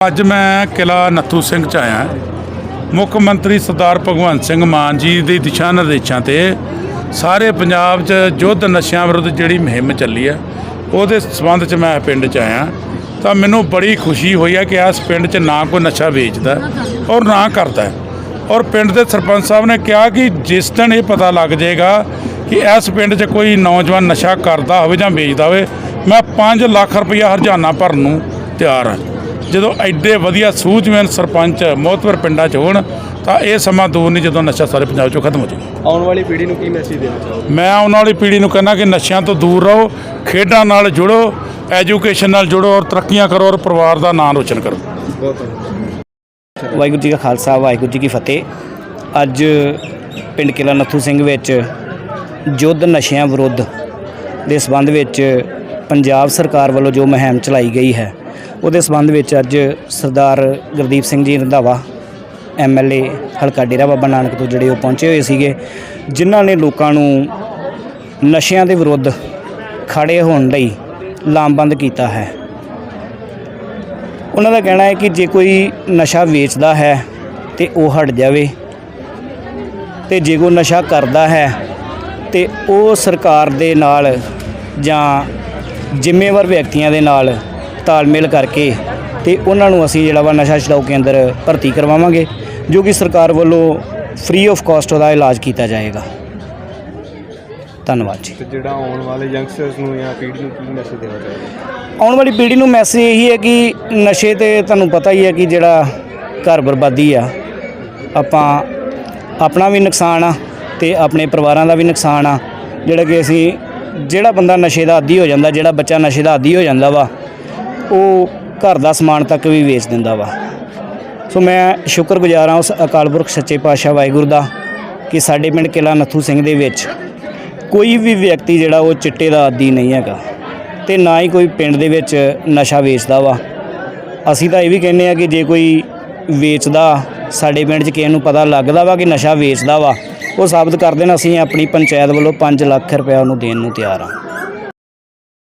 ਅੱਜ ਮੈਂ ਕਿਲਾ ਨੱਥੂ ਸਿੰਘ ਚ ਆਇਆ ਮੁੱਖ ਮੰਤਰੀ ਸਰਦਾਰ ਭਗਵੰਤ ਸਿੰਘ ਮਾਨ ਜੀ ਦੇ ਦਿਸ਼ਾ ਨਿਰਦੇਸ਼ਾਂ ਤੇ ਸਾਰੇ ਪੰਜਾਬ 'ਚ ਯੁੱਧ ਨਸ਼ਿਆਂ ਵਿਰੁੱਧ ਜਿਹੜੀ ਮੁਹਿੰਮ ਚੱਲੀ ਹੈ ਉਹਦੇ ਸਬੰਧ 'ਚ ਮੈਂ ਪਿੰਡ 'ਚ ਆਇਆ ਤਾਂ ਮੈਨੂੰ ਬੜੀ ਖੁਸ਼ੀ ਹੋਈ ਹੈ ਕਿ ਇਸ ਪਿੰਡ 'ਚ ਨਾ ਕੋਈ ਨਸ਼ਾ ਵੇਚਦਾ ਔਰ ਨਾ ਕਰਦਾ। ਔਰ ਪਿੰਡ ਦੇ ਸਰਪੰਚ ਸਾਹਿਬ ਨੇ ਕਿਹਾ ਕਿ ਜਿਸ ਦਿਨ ਇਹ ਪਤਾ ਲੱਗ ਜਾਏਗਾ ਕਿ ਇਸ ਪਿੰਡ 'ਚ ਕੋਈ ਨੌਜਵਾਨ ਨਸ਼ਾ ਕਰਦਾ ਹੋਵੇ ਜਾਂ ਵੇਚਦਾ ਹੋਵੇ, ਮੈਂ 5 ਲੱਖ ਰੁਪਇਆ ਹਰਜਾਨਾ ਭਰਨ ਨੂੰ ਤਿਆਰ ਹਾਂ। ਜਦੋਂ ਐਡੇ ਵਧੀਆ ਸੂਝਵਾਨ ਸਰਪੰਚ ਮੋਹਤਵਰ ਪਿੰਡਾਂ 'ਚ ਹੋਣ ਤਾਂ ਇਹ ਸਮਾਂ ਦੂਰ ਨਹੀਂ ਜਦੋਂ ਨਸ਼ਾ ਸਾਰੇ ਪੰਜਾਬ 'ਚੋਂ ਖਤਮ ਹੋ ਜਾਵੇ ਆਉਣ ਵਾਲੀ ਪੀੜ੍ਹੀ ਨੂੰ ਕੀ ਮੈਸੇਜ ਦੇਣਾ ਚਾਹੋਗੇ? ਮੈਂ ਆਉਣ ਵਾਲੀ ਪੀੜ੍ਹੀ ਨੂੰ ਕਹਿੰਦਾ ਕਿ ਨਸ਼ਿਆਂ ਤੋਂ ਦੂਰ ਰਹੋ ਖੇਡਾਂ ਨਾਲ ਜੁੜੋ ਐਜੂਕੇਸ਼ਨ ਨਾਲ ਜੁੜੋ ਔਰ ਤਰੱਕੀਆਂ ਕਰੋ ਔਰ ਪਰਿਵਾਰ ਦਾ ਨਾਂ ਰੋਸ਼ਨ ਕਰੋ। ਵਾਹਿਗੁਰੂ ਜੀ ਕਾ ਖਾਲਸਾ ਵਾਹਿਗੁਰੂ ਜੀ ਕੀ ਫਤਿਹ। ਅੱਜ ਪਿੰਡ ਕਿਲਾ ਨੱਥੂ ਸਿੰਘ ਵਿੱਚ ਯੁੱਧ ਨਸ਼ਿਆਂ ਵਿਰੁੱਧ ਦੇ ਸਬੰਧ ਵਿੱਚ ਪੰਜਾਬ ਸਰਕਾਰ ਵੱਲੋਂ ਜੋ ਮੁਹਿੰਮ ਚਲਾਈ ਗਈ ਹੈ ਉਹਦੇ ਸਬੰਧ ਵਿੱਚ ਅੱਜ ਸਰਦਾਰ ਗੁਰਦੀਪ ਸਿੰਘ ਜੀ ਰੰਧਾਵਾ ਐਮਐਲਏ ਹਲਕਾ ਡੇਰਾ ਬਾਬਾ ਨਾਨਕ ਤੋਂ ਜਿਹੜੇ ਉਹ ਪਹੁੰਚੇ ਹੋਏ ਸੀਗੇ, ਜਿਨ੍ਹਾਂ ਨੇ ਲੋਕਾਂ ਨੂੰ ਨਸ਼ਿਆਂ ਦੇ ਵਿਰੁੱਧ ਖੜੇ ਹੋਣ ਲਈ ਲਾਮਬੰਦ ਕੀਤਾ ਹੈ। ਉਹਨਾਂ ਦਾ ਕਹਿਣਾ ਹੈ ਕਿ ਜੇ ਕੋਈ ਨਸ਼ਾ ਵੇਚਦਾ ਹੈ ਤੇ ਉਹ ਹਟ ਜਾਵੇ ਤੇ ਜੇ ਕੋਈ ਨਸ਼ਾ ਕਰਦਾ ਹੈ ਤੇ ਉਹ ਸਰਕਾਰ ਦੇ ਨਾਲ ਜਾਂ ਜ਼ਿੰਮੇਵਾਰ ਵਿਅਕਤੀਆਂ ਦੇ ਨਾਲ ਤਾਲਮੇਲ ਕਰਕੇ ਤੇ ਉਹਨਾਂ ਨੂੰ ਅਸੀਂ ਜਿਹੜਾ ਵਾ ਨਸ਼ਾ ਛਡਾਊ ਕੇਂਦਰ ਭਰਤੀ ਕਰਵਾਵਾਂਗੇ ਜੋ ਕਿ ਸਰਕਾਰ ਵੱਲੋਂ ਫ੍ਰੀ ਆਫ ਕਾਸਟ ਉਹਦਾ ਇਲਾਜ ਕੀਤਾ ਜਾਏਗਾ। ਧੰਨਵਾਦ ਜੀ। ਤੇ ਜਿਹੜਾ ਆਉਣ ਵਾਲੇ ਯੰਗਸਟਰਸ ਨੂੰ ਜਾਂ ਪੀੜ੍ਹੀ ਨੂੰ ਕੀ ਮੈਸੇਜ ਦੇਣਾ ਚਾਹੋਗੇ? ਆਉਣ ਵਾਲੀ ਪੀੜ੍ਹੀ ਨੂੰ ਮੈਸੇਜ ਇਹੀ ਹੈ ਕਿ ਨਸ਼ੇ ਤੇ ਤੁਹਾਨੂੰ ਪਤਾ ਹੀ ਹੈ ਕਿ ਜਿਹੜਾ ਘਰ ਬਰਬਾਦੀ ਆ ਆਪਾਂ ਆਪਣਾ ਵੀ ਨੁਕਸਾਨ ਆ ਤੇ ਆਪਣੇ ਪਰਿਵਾਰਾਂ ਦਾ ਵੀ ਨੁਕਸਾਨ ਆ। ਜਿਹੜਾ ਕਿ ਅਸੀਂ ਜਿਹੜਾ ਬੰਦਾ ਨਸ਼ੇ ਦਾ ਆਦੀ ਹੋ ਜਾਂਦਾ ਜਿਹੜਾ ਬੱਚਾ ਨਸ਼ੇ ਦਾ ਆਦੀ ਹੋ ਜਾਂਦਾ ਵਾ ਉਹ ਘਰ ਦਾ ਸਮਾਨ ਤੱਕ ਵੀ ਵੇਚ ਦਿੰਦਾ ਵਾ। ਸੋ ਮੈਂ ਸ਼ੁਕਰਗੁਜ਼ਾਰ ਹਾਂ ਉਸ ਅਕਾਲ ਪੁਰਖ ਸੱਚੇ ਪਾਤਸ਼ਾਹ ਵਾਹਿਗੁਰੂ ਦਾ ਕਿ ਸਾਡੇ ਪਿੰਡ ਕਿਲਾ ਨੱਥੂ ਸਿੰਘ ਦੇ ਵਿੱਚ ਕੋਈ ਵੀ ਵਿਅਕਤੀ ਜਿਹੜਾ ਉਹ ਚਿੱਟੇ ਦਾ ਆਦੀ ਨਹੀਂ ਹੈਗਾ ਤੇ ਨਾ ਹੀ ਕੋਈ ਪਿੰਡ ਦੇ ਵਿੱਚ ਨਸ਼ਾ ਵੇਚਦਾ ਵਾ। ਅਸੀਂ ਤਾਂ ਇਹ ਵੀ ਕਹਿੰਦੇ ਆ ਕਿ ਜੇ ਕੋਈ ਵੇਚਦਾ, ਸਾਡੇ ਪਿੰਡ 'ਚ ਕਿਸੇ ਨੂੰ ਪਤਾ ਲੱਗਦਾ ਵਾ ਕਿ ਨਸ਼ਾ ਵੇਚਦਾ ਵਾ, ਉਹ ਸਾਬਤ ਕਰ ਦੇਣ, ਅਸੀਂ ਆਪਣੀ ਪੰਚਾਇਤ ਵੱਲੋਂ 5 ਲੱਖ ਰੁਪਏ ਉਹਨੂੰ ਦੇਣ ਨੂੰ ਤਿਆਰ ਹਾਂ।